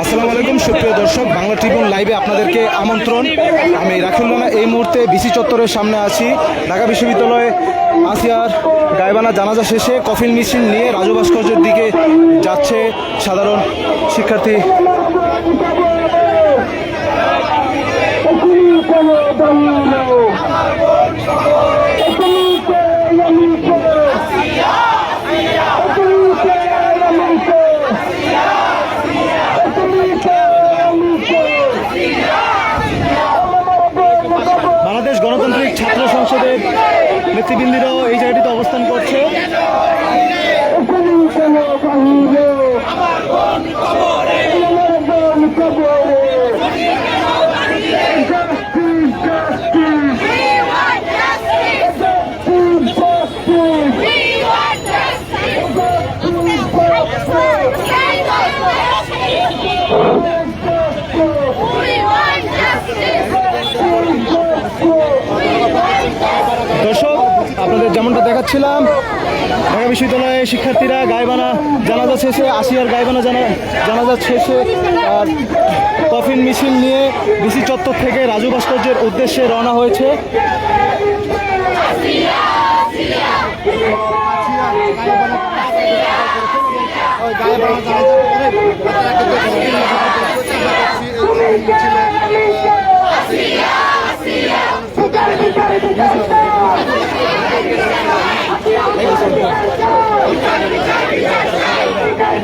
আসসালামু আলাইকুম, সুপ্রিয় দর্শক, বাংলা ট্রিবিউন লাইভে আপনাদেরকে আমন্ত্রণ। আমি রাখুল রানা এই মুহূর্তে বিসি চত্বরের সামনে আছি। ঢাকা বিশ্ববিদ্যালয়ে, আসিয়ার গায়বানা জানাজা শেষে কফিল মিছিল নিয়ে রাজু ভাস্কর্যের দিকে যাচ্ছে সাধারণ শিক্ষার্থী। নেতৃবৃন্দরাও এই জায়গাটিতে অবস্থান করছে We want justice! We want justice! We want justice! We want justice! দর্শক আপনাদের যেমনটা দেখাচ্ছিলাম ঢাকা বিশ্ববিদ্যালয়ে শিক্ষার্থীরা গায়বানা জানাজা শেষে আসিয়ার গায়বানা জানা জানাজা শেষে কফিন মিছিল নিয়ে বিসি চত্বর থেকে রাজু ভাস্কর্যের উদ্দেশ্যে রওনা হয়েছে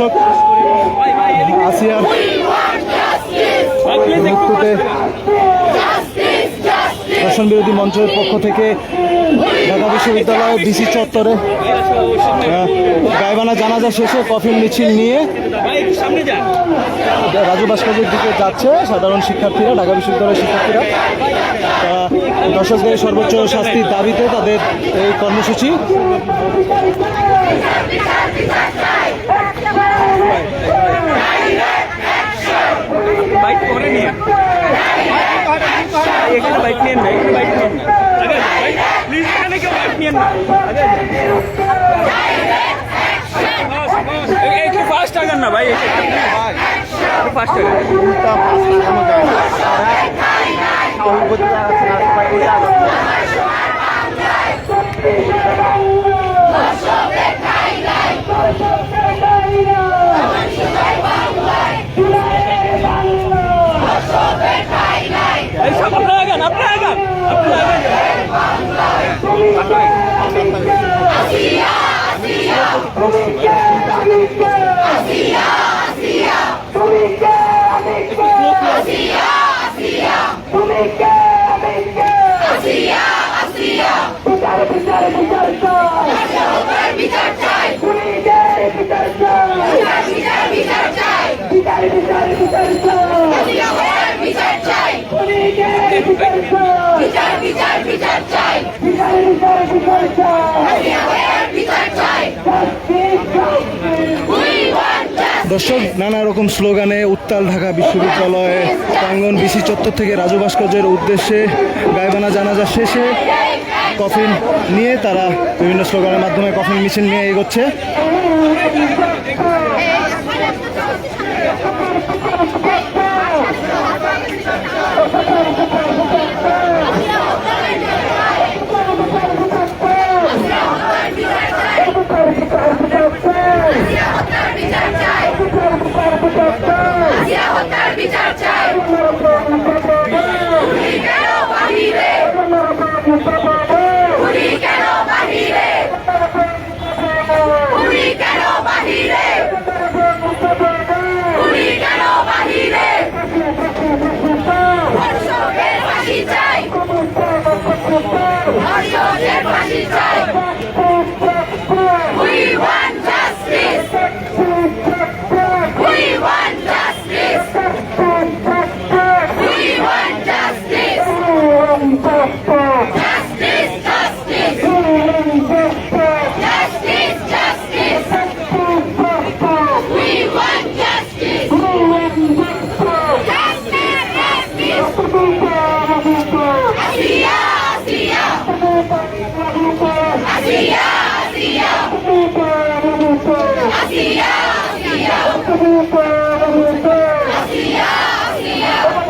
দর্শক আসিয়ার মৃত্যুতে দর্শন বিরোধী মঞ্চের পক্ষ থেকে ঢাকা বিশ্ববিদ্যালয় ডিসি চত্বরে আহ, গায়বানা জানাজা শেষে কফিন মিছিল নিয়ে রাজু ভাস্কর্যের দিকে যাচ্ছে সাধারণ শিক্ষার্থীরা ঢাকা বিশ্ববিদ্যালয়ের শিক্ষার্থীরা। দর্শকদের সর্বোচ্চ শাস্তির দাবিতে তাদের এই কর্মসূচি বাইক পরে নিয়ে এখানে বাইক নিয়ে না, এখানে বাইক নিয়ে না। আগে প্লিজ এখানে কেউ বাইক নিয়ে না। ভাই, একটু আগান দর্শক, নানা রকম স্লোগানে উত্তাল ঢাকা বিশ্ববিদ্যালয়ে প্রাঙ্গন বিসি চত্বর থেকে রাজু ভাস্কর্যের উদ্দেশ্যে গায়বানা জানাজা শেষে কফিন নিয়ে তারা বিভিন্ন স্লোগানের মাধ্যমে কফিন মিছিল নিয়ে এগোচ্ছে। চাই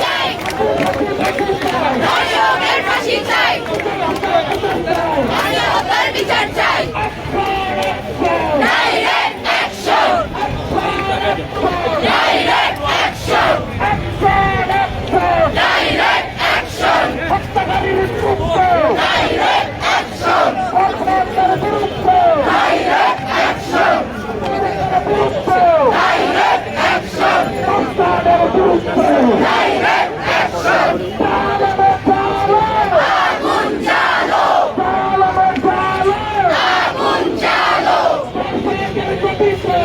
চাই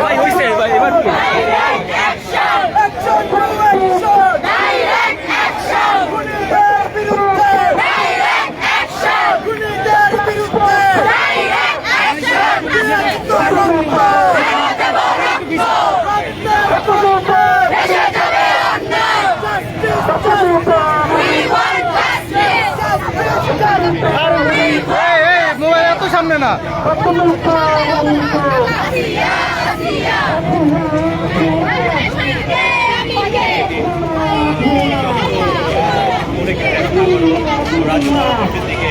ভাই হয়েছে এবার কি চোখের সামনে না। রাজনীতির দিকে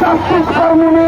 Justice for Mune!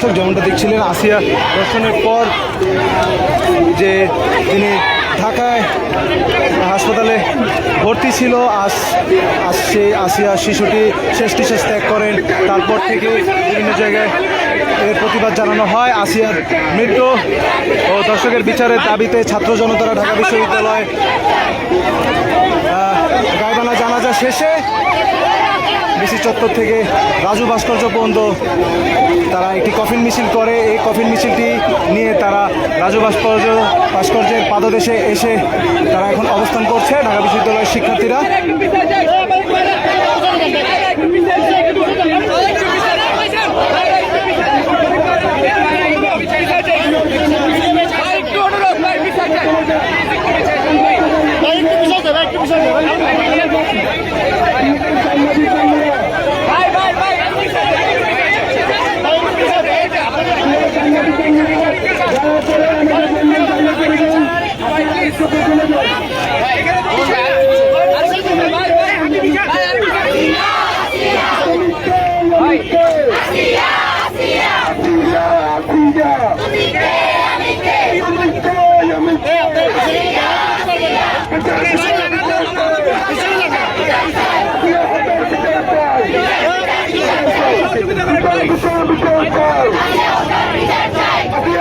দর্শক যেমনটা দেখছিলেন আসিয়া দর্শনের পর যে তিনি ঢাকায় হাসপাতালে ভর্তি ছিল আজ সেই আসিয়া শিশুটি শেষ নিঃশ্বাস ত্যাগ করেন। তারপর থেকে বিভিন্ন জায়গায় এর প্রতিবাদ জানানো হয়। আসিয়ার মৃত্যু ও দর্শকের বিচারের দাবিতে ছাত্র জনতারা ঢাকা বিশ্ববিদ্যালয় আহ, গায়বানা জানাজা শেষে বিসি চত্বর থেকে রাজু ভাস্কর্য পর্যন্ত তারা একটি কফিন মিছিল করে। এই কফিন মিছিলটি নিয়ে তারা রাজু ভাস্কর্য ভাস্কর্যের পাদদেশে এসে তারা এখন অবস্থান করছে। ঢাকা বিশ্ববিদ্যালয়ের শিক্ষার্থীরা।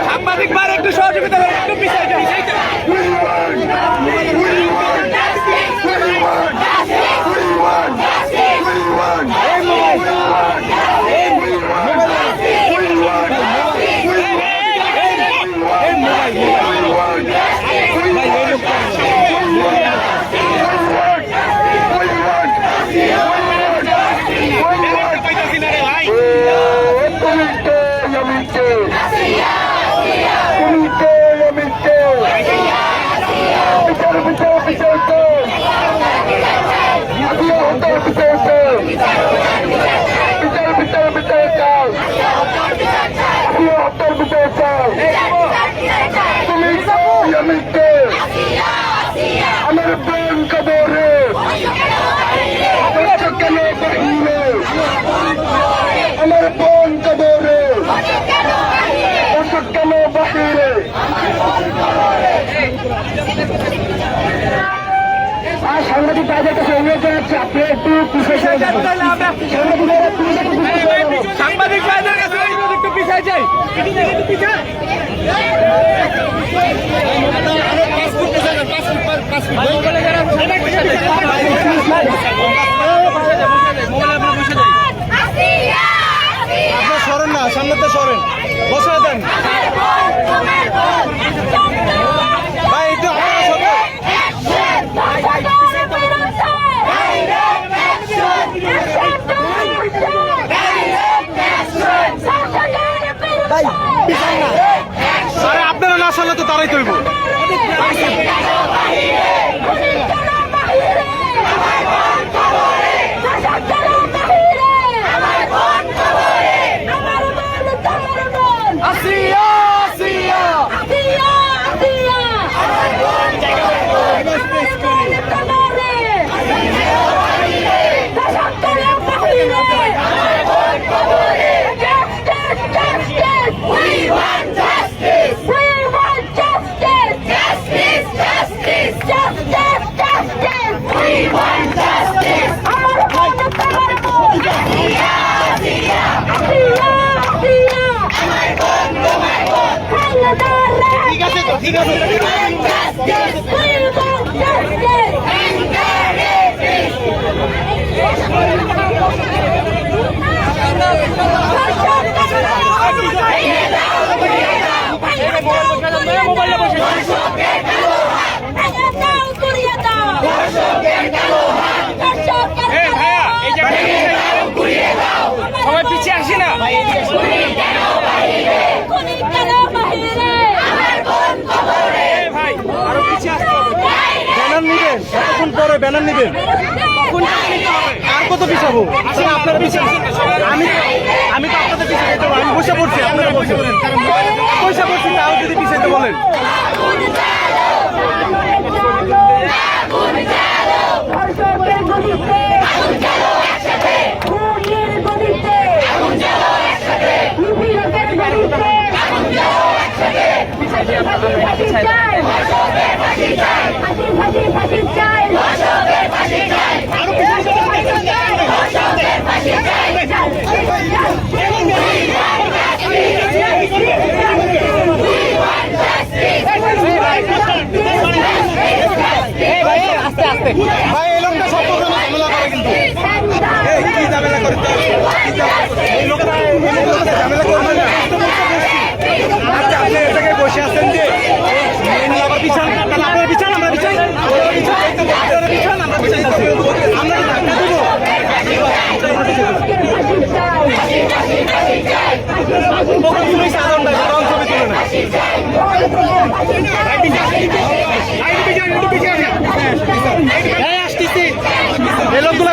সাংবাদিক বার একটু সহযোগিতা একটু পিছিয়ে Yeah. আর সাংবাদিক তাদের কাছে অনুরোধ জানাচ্ছি আপনি একটু। সাংবাদিক ভাইদের কাছে অনুরোধ, একটু পিছিয়ে যাই। একটু পিছিয়ে আসিয়া আসিয়া আপনার সরেন না সামনেতে সরেন। বসায় দেন ভাই একটু আপনারা সরেন। আরে আপনারা না সারলে তো তারাই তৈব। সবাই পিছিয়ে আসি না ভাই আরও পিছিয়ে আসতে হবে নিবেন? কতক্ষণ পরে ব্যানার নেবেন? আর কত পিছাবো আপনার আপনারা পিছিয়ে আমি আমি তো আপনাদের পিছিয়ে যেতে আমি বসে পড়ছি আপনারা বসে পয়সা পড়ছি তাও যদি পিছাইতে বলেন। ধর্ষকের ফাঁসি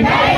Hey!